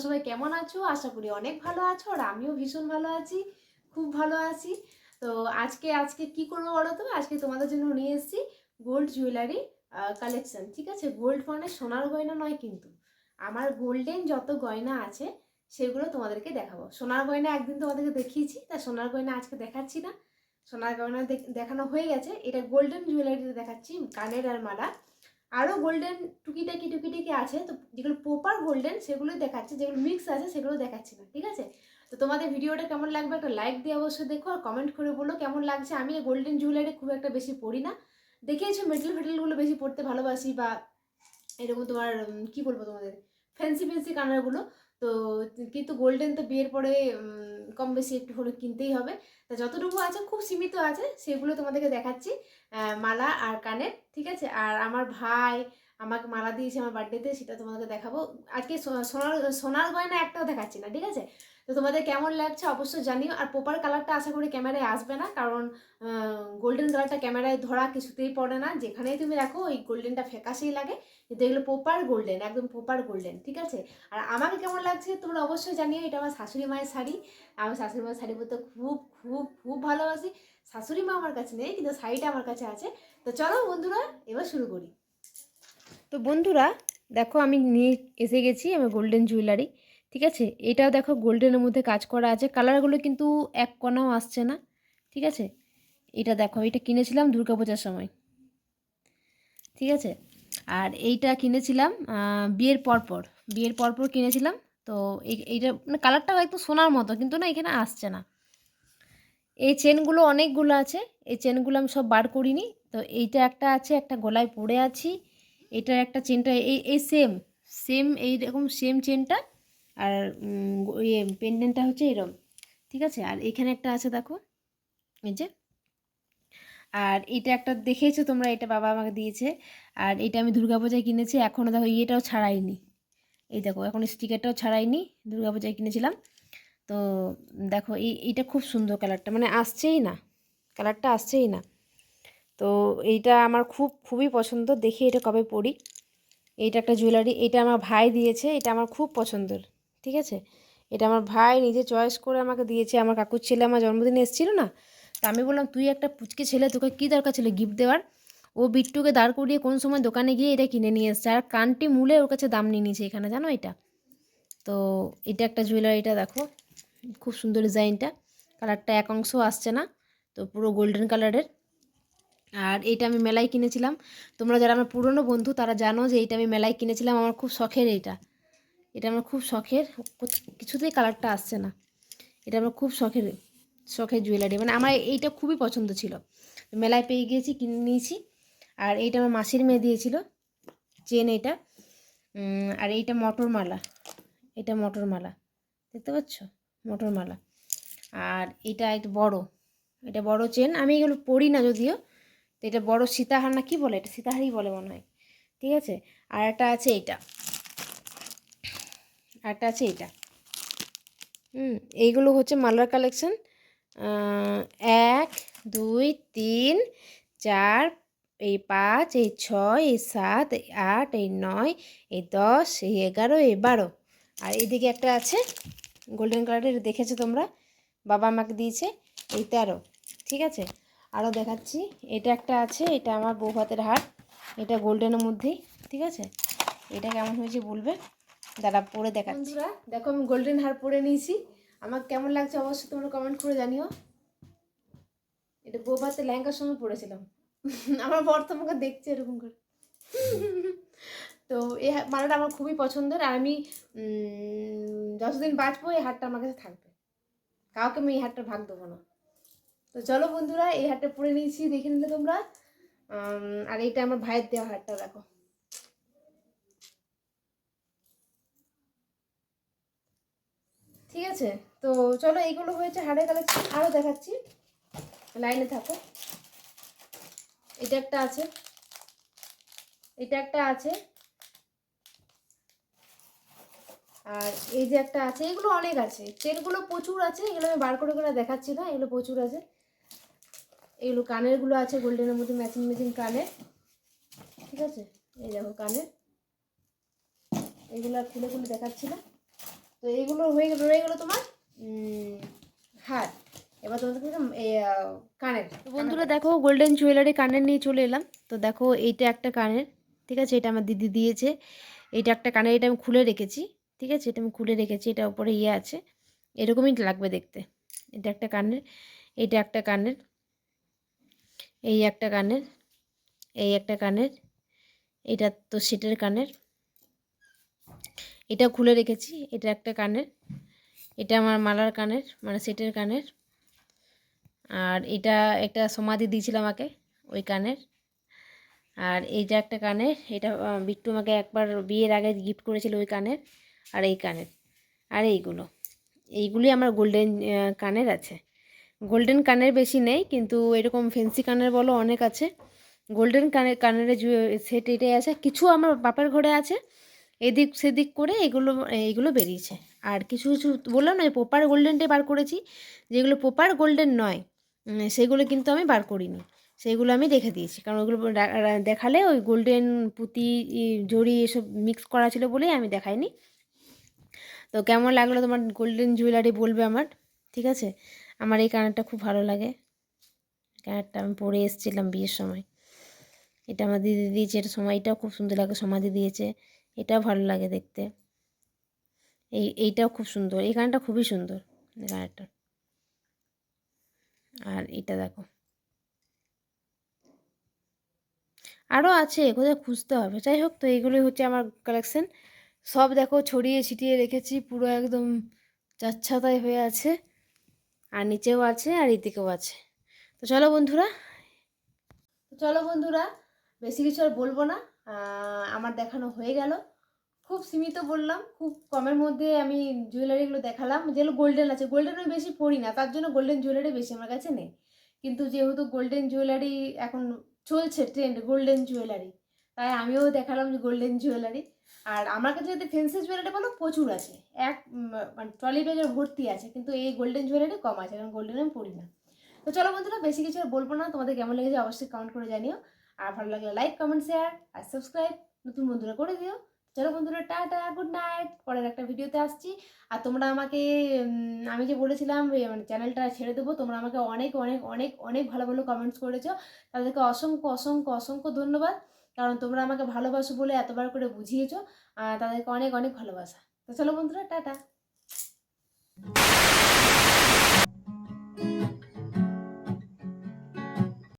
সবাই কেমন আছো? আশা করি অনেক ভালো আছো আর আমিও ভীষণ ভালো আছি, খুব ভালো আছি। তো আজকে আজকে কি করব বলো তো? আজকে তোমাদের জন্য নিয়ে এসেছি গোল্ড জুয়েলারি কালেকশন ঠিক আছে? গোল্ড মানে সোনার গয়না নয় কিন্তু। আমার গোল্ডেন যত গয়না আছে, সেগুলো তোমাদেরকে দেখাবো। সোনার গয়না একদিন তোমাদেরকে দেখিয়েছি, তা সোনার গয়না আজকে দেখাচ্ছি না। সোনার গয়না দেখ- দেখানো হয়ে গেছে। এটা গোল্ডেন জুয়েলারিতে দেখাচ্ছি, কানের আর মালা আরও গোল্ডেন টুকিটাকি টুকিটাকি আছে, তো যেগুলো প্রপার গোল্ডেন সেগুলোই দেখাচ্ছে, যেগুলো মিক্স আছে সেগুলো দেখাচ্ছি না, ঠিক আছে? তো তোমাদের ভিডিওটা কেমন লাগবে একটা লাইক দিয়ে অবশ্যই দেখো, আর কমেন্ট করে বলো কেমন লাগছে। আমি গোল্ডেন জুয়েলারি খুব একটা বেশি পড়ি না। দেখিয়েছো মেটেল ফেটেলগুলো বেশি পড়তে ভালোবাসি বা এরকম তোমার কি বলব তোমাদের? ফ্যান্সি ফ্যান্সি কানারগুলো তো কিন্তু গোল্ডেন তো বিয়ের পরে কম বেশি একটু হলে কিনতেই হবে। তা যতটুকু আছে, খুব সীমিত আছে, সেগুলো তোমাদেরকে দেখাচ্ছি মালা আর কানের, ঠিক আছে? আর আমার ভাই আমাকে মালা দিয়েছে আমার বার্থডেতে সেটা তোমাদেরকে দেখাবো। আজকে সোনার সোনার গয়না একটাও দেখাচ্ছি না, ঠিক আছে? তো তোমাদের কেমন লাগছে অবশ্যই জানিও। আর পোপার কালারটা আশা করি ক্যামেরায় আসবে না, কারণ গোল্ডেন কালারটা ক্যামেরায় ধরা কিছুতেই পড়ে না। যেখানেই তুমি রাখো ওই গোল্ডেনটা ফ্যাকাশেই লাগে। কিন্তু এগুলো পোপার গোল্ডেন একদম পোপার গোল্ডেন ঠিক আছে? আর আমাকে কেমন লাগছে তোমরা অবশ্যই জানিও, এটা আমার শাশুড়ি মায়ের শাড়ি। আমি শাশুড়ি মায়ের শাড়ি পরতে খুব খুব খুব ভালোবাসি। শাশুড়ি মা আমার কাছে নেই, কিন্তু শাড়িটা আমার কাছে আছে। তো চলো বন্ধুরা, এবার শুরু করি। তো বন্ধুরা, দেখো আমি নিয়ে এসে গেছি আমার গোল্ডেন জুয়েলারি ঠিক আছে? এটাও দেখো গোল্ডেনের মধ্যে কাজ করা আছে। কালারগুলো কিন্তু এক কণাও আসছে না, ঠিক আছে? এটা দেখো, এটা কিনেছিলাম দুর্গাপূজার সময়, ঠিক আছে? আর এইটা কিনেছিলাম বিয়ের পরপর বিয়ের পরপর কিনেছিলাম। তো এই- এইটা মানে কালারটা একটু সোনার মতো, কিন্তু না, এখানে আসছে না। এই চেনগুলো অনেকগুলো আছে, এই চেনগুলো আমি সব বার করিনি। তো এইটা একটা আছে, একটা গলায় পড়ে আছি। এটার একটা চেনটা এই এই সেম সেম এইরকম সেম চেনটা আর ইয়ে পেন্ডেন্টটা হচ্ছে এরকম ঠিক আছে? আর এখানে একটা আছে, দেখো, এই যে। আর এটা একটা দেখেছ তোমরা? এটা বাবা আমাকে দিয়েছে। আর এটা আমি দুর্গাপূজায় কিনেছি এখনও দেখো, ইয়েটাও ছাড়াইনি। এই দেখো, এখন স্টিকারটাও ছাড়াইনি, দুর্গাপূজায় কিনেছিলাম। তো, দেখো, এই, এইটা খুব সুন্দর কালারটা মানে আসছেই না কালারটা আসছেই না। তো, এইটা আমার খুব, খুবই পছন্দ, দেখি এটা কবে পরি। এইটা একটা জুয়েলারি এটা আমার ভাই দিয়েছে, এটা আমার খুব পছন্দের। ঠিক আছে? এটা আমার ভাই নিজে চয়েস করে আমাকে দিয়েছে। আমার কাকুর ছেলে আমার জন্মদিনে এসেছিল না? তা আমি বললাম, তুই একটা পুচকে ছেলে, তোকে কী দরকার ছিল গিফট দেওয়ার? ও বিট্টুকে দাঁড় করিয়ে কোন সময় দোকানে গিয়ে এটা কিনে নিয়ে এসছে। আর কানটি মূলে ওর কাছে দাম নিয়ে নিয়েছে এখানে, জানো এটা? তো এটা একটা জুয়েলারিটা দেখো। খুব সুন্দর ডিজাইনটা। কালারটা এক অংশ আসছে না, তো পুরো গোল্ডেন কালারের আর এইটা আমি মেলায় কিনেছিলাম। তোমরা যারা আমার পুরনো বন্ধু, তারা জানো যে এইটা আমি মেলায় কিনেছিলাম। আমার খুব শখের এইটা এটা আমার খুব শখের কিছুতেই কালারটা আসছে না। এটা আমার খুব শখের শখের জুয়েলারি মানে আমার এইটা খুবই পছন্দ ছিল। মেলায় পেয়ে গিয়েছি, কিনে নিয়েছি। আর এইটা আমার মাসির মেয়ে দিয়েছিল, চেন এইটা। আর এইটা মটর মালা এটা মটর মালা দেখতে পাচ্ছ? মটর মালা আর এটা একটু বড়। এটা বড় চেন। আমি এগুলো পড়ি না যদিও। তো এটা বড় সীতাহার না, কি বলে এটা? সীতাহারই বলে মনে হয়। ঠিক আছে? আর একটা আছে এইটা। একটা আছে এইটা। হুম, এইগুলো হচ্ছে মালার কালেকশন এক, দুই, তিন, চার, এই পাঁচ, এই ছয়, এই সাত, এই আট, এই নয়, এই দশ, এই এগারো, এই বারো। আর এদিকে একটা আছে গোল্ডেন কালারের দেখেছ তোমরা? বাবা আমাকে দিয়েছে, এই তেরো, ঠিক আছে? আরও দেখাচ্ছি, এটা একটা আছে, এটা আমার বউ হাতের হার, এটা গোল্ডেনের মধ্যেই, ঠিক আছে? এটা কেমন হয়েছে বলবে? দাঁড়া পরে দেখাচ্ছি। বন্ধুরা, দেখো আমি গোল্ডেন হার পরে নিয়েছি। আমার কেমন লাগছে অবশ্যই তোমরা কমেন্ট করে জানিও। এটা বউ হাতে লেহেঙ্গার সময় পরেছিলাম। আমার বর তো আমাকে দেখছে এরকম করে। তো হা- মালাটা আমার খুবই পছন্দের। আর আমি যতদিন বাঁচবো, এই হারটা আমার কাছে থাকবে। কাউকে আমি এই হারটা ভাগ দেবো না। তো চলো বন্ধুরা, এই হারটা পরে নিয়েছি, দেখে নিলে তোমরা। আর এইটা আমার ভাইয়ের দেওয়া হারটা, দেখো। ঠিক আছে? তো চলো এইগুলো হয়েছে হাড়ের কালেকশন আরও দেখাচ্ছি। লাইনে থাকো। এটা একটা আছে। এটা একটা আছে। আর এই যে একটা আছে, এগুলো অনেক আছে। চেনগুলো প্রচুর আছে, এগুলো আমি বার করে করে দেখাচ্ছি না, এগুলো প্রচুর আছে। এগুলো কানেরগুলো আছে গোল্ডেনের মধ্যে ম্যাচিং ম্যাচিং কানের। ঠিক আছে? এই দেখো কানের। এগুলো খুলে খুলে দেখাচ্ছি না। তো এইগুলো হয়ে গেল রয়ে গেলো তোমার হার। এবার তোমাদেরকে একটা, কানের বন্ধুরা দেখো গোল্ডেন জুয়েলারি কানের নিয়ে চলে এলাম। তো দেখো এইটা একটা কানের ঠিক আছে? এটা আমার দিদি দিয়েছে। এইটা একটা কানের এটা আমি খুলে রেখেছি ঠিক আছে? এটা আমি খুলে রেখেছি এটা উপরে ইয়ে আছে। এরকমই লাগবে দেখতে। এটা একটা কানের এটা একটা কানের এই একটা কানের এই একটা কানের এটা তো সেটের কানের। এটা খুলে রেখেছি, এটা একটা কানের, এটা আমার মালার কানের মানে সেটের কানের, আর এটা একটা সমাধি দিয়েছিল আমাকে ওই কানের, আর এইটা একটা কানের, এটা বিট্টু আমাকে একবার বিয়ের আগে গিফট করেছিল ওই কানের, আর এই কানের, আর এইগুলো, এইগুলি আমার গোল্ডেন কানের আছে। গোল্ডেন কানের বেশি নেই, কিন্তু এরকম ফেন্সি কানের বলো অনেক আছে। গোল্ডেন কানের কানের সেট এটাই আছে, কিছু আমার বাপের ঘরে আছে এদিক সেদিক করে এগুলো এইগুলো বেরিয়েছে। আর কিছু কিছু বললাম না পোপার গোল্ডেনটাই বার করেছি। যেগুলো পোপার গোল্ডেন নয় সেগুলো কিন্তু আমি বার করিনি। সেগুলো আমি রেখে দিয়েছি। কারণ ওগুলো দেখালে ওই গোল্ডেন পুঁতি জড়ি এসব মিক্স করা ছিল বলেই আমি দেখাইনি। তো কেমন লাগল তোমার গোল্ডেন জুয়েলারি বলবে আমার? ঠিক আছে? আমার এই কানেরটা খুব ভালো লাগে। কানেরটা আমি পরে এসেছিলাম বিয়ের সময়। এটা আমার দিদি দিয়েছে, এটা সময় এটাও খুব সুন্দর লাগে, সমাধি দিয়েছে। এটাও ভালো লাগে দেখতে। এই, এইটাও খুব সুন্দর। এই গানটা খুবই সুন্দর গানটা। আর এটা দেখো। আরও আছে, কোথায় খুঁজতে হবে? যাই হোক, তো এইগুলোই হচ্ছে আমার কালেকশন সব দেখো, ছড়িয়ে ছিটিয়ে রেখেছি, পুরো একদম চাচ্ছাতাই হয়ে আছে। আর নিচেও আছে, আর এদিকেও আছে। তো চলো বন্ধুরা চলো বন্ধুরা, বেশি কিছু আর বলব না। আমার দেখানো হয়ে গেল। খুব সীমিত বললাম, খুব কমের মধ্যে আমি জুয়েলারিগুলো দেখালাম। যেগুলো গোল্ডেন আছে গোল্ডেন আমি বেশি পড়ি না, তার জন্য গোল্ডেন জুয়েলারি বেশি আমার কাছে নেই। কিন্তু যেহেতু গোল্ডেন জুয়েলারি এখন চলছে ট্রেন্ড গোল্ডেন জুয়েলারি তাই আমিও দেখালাম যে গোল্ডেন জুয়েলারি আর আমার কাছে যদি ফেন্সি জুয়েলারি বলো, প্রচুর আছে। এক মানে ট্রলি ব্যাগের ভর্তি আছে, কিন্তু এই গোল্ডেন জুয়েলারি কম আছে, কারণ গোল্ডেন আমি পড়ি না। তো চলো বন্ধুরা, বেশি কিছু আর বলব না। তোমাদের কেমন লেগেছে অবশ্যই কমেন্ট করে জানিও। আর ভালো লাগলে লাইক কমেন্ট শেয়ার আর সাবস্ক্রাইব নতুন বন্ধুরা করে দিও। চলো বন্ধুরা, টাটা গুড নাইট পরের একটা ভিডিওতে আসছি। আর তোমরা আমাকে আমি যে বলেছিলাম মানে চ্যানেলটা ছেড়ে দেবো, তোমরা আমাকে অনেক অনেক অনেক অনেক ভালো ভালো কমেন্টস করেছ। তাদেরকে অসংখ্য অসংখ্য অসংখ্য ধন্যবাদ। কারণ তোমরা আমাকে ভালোবাসো বলে এতবার করে বুঝিয়েছো। তাদেরকে অনেক অনেক ভালোবাসা। তো চলো বন্ধুরা, টাটা।